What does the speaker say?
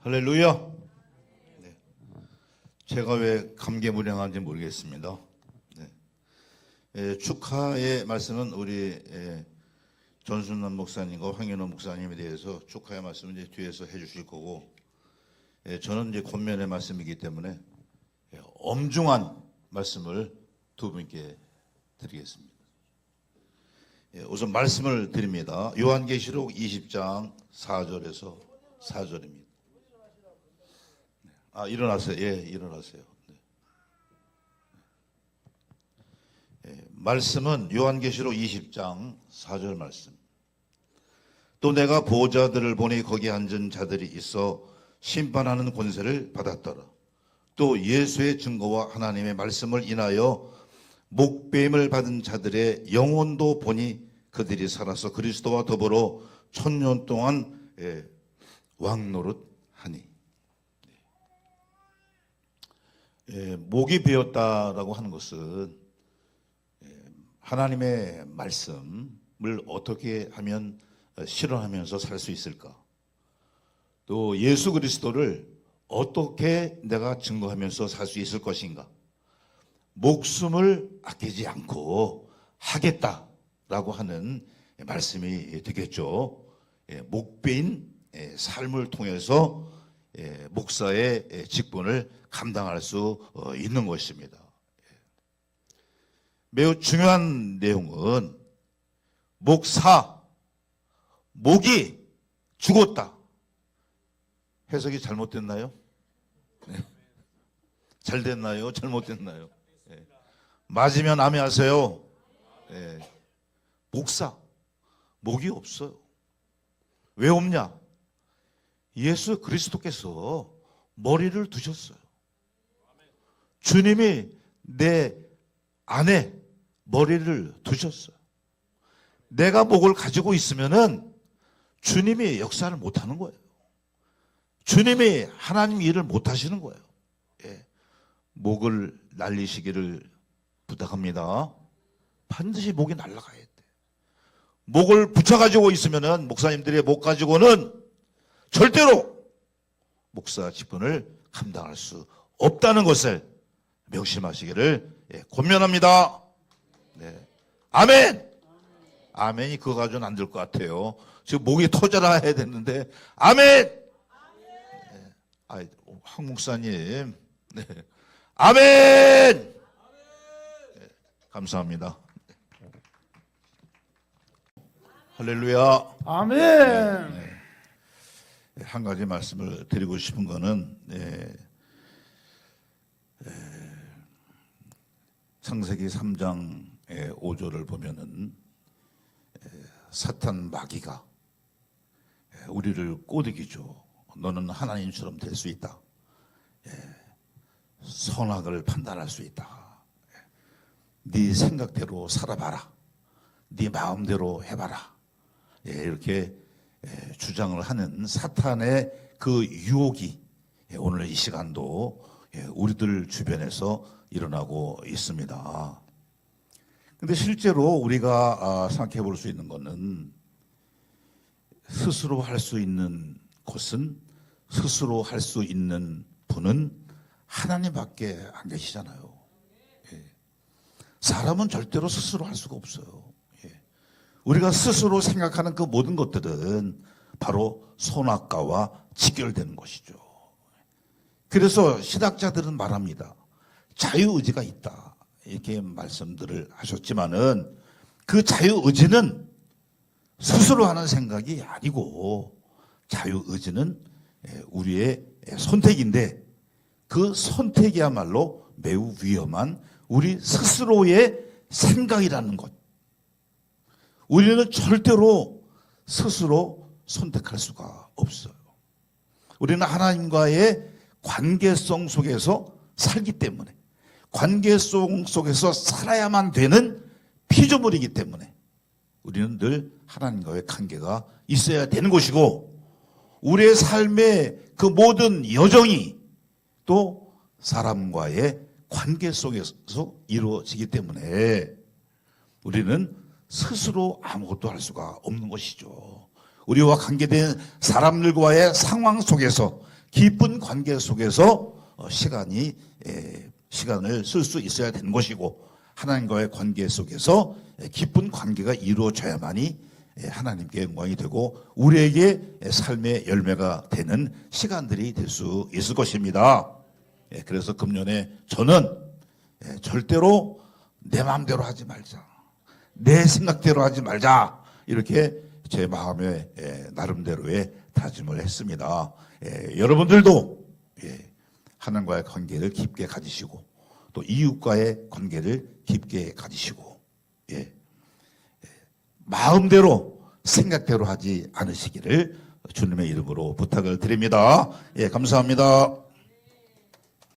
할렐루야. 네. 제가 왜 감개무량한지 모르겠습니다. 네. 에, 축하의 말씀은 우리 에, 전순남 목사님과 황현호 목사님에 대해서 축하의 말씀을 이제 뒤에서 해주실 거고, 에, 저는 이제 권면의 말씀이기 때문에 에, 엄중한 말씀을 두 분께 드리겠습니다. 예, 우선 말씀을 드립니다. 요한계시록 20장 4절에서 4절입니다. 아, 일어나세요. 예, 일어나세요. 네. 예, 말씀은 요한계시록 20장 4절 말씀. 또 내가 보호자들을 보니 거기 앉은 자들이 있어 심판하는 권세를 받았더라. 또 예수의 증거와 하나님의 말씀을 인하여 목배임을 받은 자들의 영혼도 보니 그들이 살아서 그리스도와 더불어 천년 동안 예, 왕노릇하니 예, 목이 베었다라고 하는 것은 예, 하나님의 말씀을 어떻게 하면 어, 실현하면서 살 수 있을까? 또 예수 그리스도를 어떻게 내가 증거하면서 살 수 있을 것인가? 목숨을 아끼지 않고 하겠다라고 하는 말씀이 되겠죠. 예, 목배인 예, 삶을 통해서 예, 목사의 예, 직분을 감당할 수 어, 있는 것입니다. 예. 매우 중요한 내용은 목사, 목이 죽었다. 해석이 잘못됐나요? 네. 잘 됐나요? 잘못됐나요? 예. 맞으면 암해하세요. 예. 목사, 목이 없어요. 왜 없냐? 예수 그리스도께서 머리를 두셨어요. 주님이 내 안에 머리를 두셨어요. 내가 목을 가지고 있으면은 주님이 역사를 못 하는 거예요. 주님이 하나님 일을 못 하시는 거예요. 예. 목을 날리시기를 부탁합니다. 반드시 목이 날아가야 돼. 목을 붙여가지고 있으면은 목사님들의 목 가지고는 절대로 목사 직분을 감당할 수 없다는 것을 명심하시기를 예, 권면합니다. 네. 아멘. 아멘이 그거 가지고는 안 될 것 같아요. 지금 목이 터져라 해야 되는데 아멘. 네. 아, 황 목사님. 네. 아멘. 네, 감사합니다. 할렐루야. 아멘. 네, 한 가지 말씀을 드리고 싶은 거는 네, 에, 창세기 3장의 5절을 보면은 에, 사탄 마귀가 에, 우리를 꼬드기죠. 너는 하나님처럼 될 수 있다. 에, 선악을 판단할 수 있다. 에, 네 생각대로 살아봐라. 네 마음대로 해봐라. 예, 이렇게 예, 주장을 하는 사탄의 그 유혹이 예, 오늘 이 시간도 예, 우리들 주변에서 일어나고 있습니다. 근데 실제로 우리가 아, 생각해 볼 수 있는 것은 스스로 할 수 있는 것은 스스로 할 수 있는 분은 하나님밖에 안 계시잖아요. 예. 사람은 절대로 스스로 할 수가 없어요. 예. 우리가 스스로 생각하는 그 모든 것들은 바로 선악과와 직결되는 것이죠. 그래서 신학자들은 말합니다. 자유의지가 있다. 이렇게 말씀들을 하셨지만은 그 자유의지는 스스로 하는 생각이 아니고 자유의지는 예, 우리의 선택인데 그 선택이야말로 매우 위험한 우리 스스로의 생각이라는 것. 우리는 절대로 스스로 선택할 수가 없어요. 우리는 하나님과의 관계성 속에서 살기 때문에 관계성 속에서 살아야만 되는 피조물이기 때문에 우리는 늘 하나님과의 관계가 있어야 되는 것이고 우리의 삶의 그 모든 여정이 또 사람과의 관계 속에서 이루어지기 때문에 우리는 스스로 아무것도 할 수가 없는 것이죠. 우리와 관계된 사람들과의 상황 속에서 깊은 관계 속에서 어, 시간이 에, 시간을 쓸 수 있어야 되는 것이고 하나님과의 관계 속에서 에, 깊은 관계가 이루어져야만이 에, 하나님께 영광이 되고 우리에게 에, 삶의 열매가 되는 시간들이 될 수 있을 것입니다. 예, 그래서 금년에 저는 예, 절대로 내 마음대로 하지 말자. 내 생각대로 하지 말자. 이렇게 제 마음의 예, 나름대로의 다짐을 했습니다. 예, 여러분들도 예, 하나님과의 관계를 깊게 가지시고 또 이웃과의 관계를 깊게 가지시고 마음대로 생각대로 하지 않으시기를 주님의 이름으로 부탁을 드립니다. 예, 감사합니다.